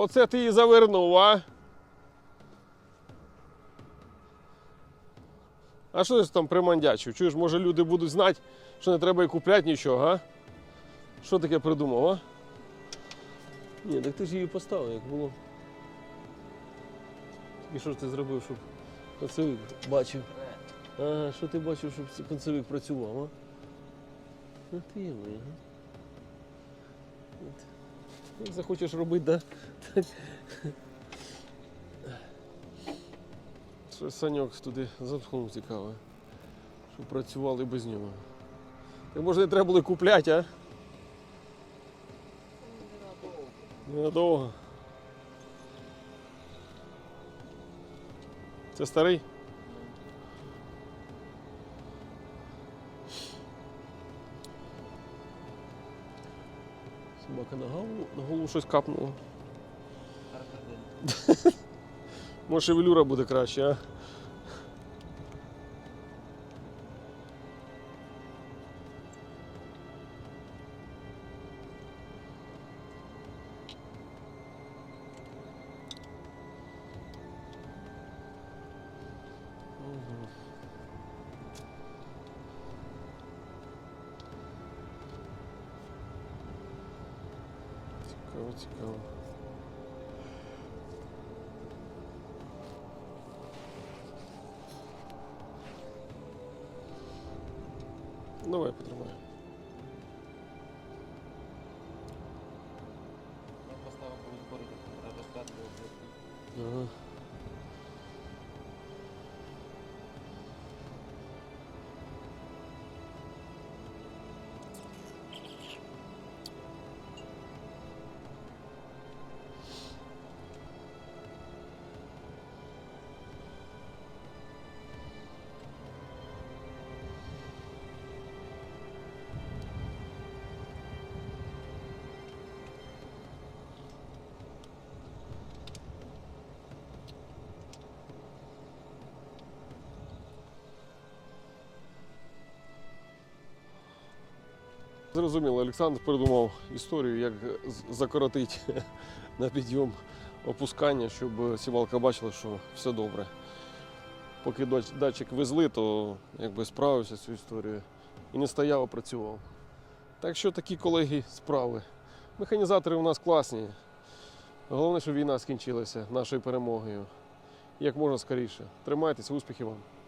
Оце ти і завернув, а? А що ти там примандячив? Чуєш, може люди будуть знати, що не треба і купляти нічого, а? Що таке придумав, а? Ні, так ти ж її поставив, як було. І що ж ти зробив, щоб концевик бачив? Ага, що ти бачив, щоб концевик працював, а? Ну ти йому, ага. Як захочеш робити, да? Щось Саньок туди запхнув цікаве. Щоб працювали без нього. Так може не треба було купляти, а? Ненадовго. Це старий? Собака на голову, на голову щось капнуло. Може шевелюра буде краще, а? Цікаво, цікаво. Давай потримай. Поставив по зборі. Ага. Зрозуміло, Олександр придумав історію, як закоротити на підйом опускання, щоб сівалка бачила, що все добре. Поки датчик везли, то якби справився з цією історією і не стояв, а працював. Так що такі колеги справи. Механізатори у нас класні. Головне, щоб війна скінчилася нашою перемогою. Як можна скоріше. Тримайтеся, успіхів вам!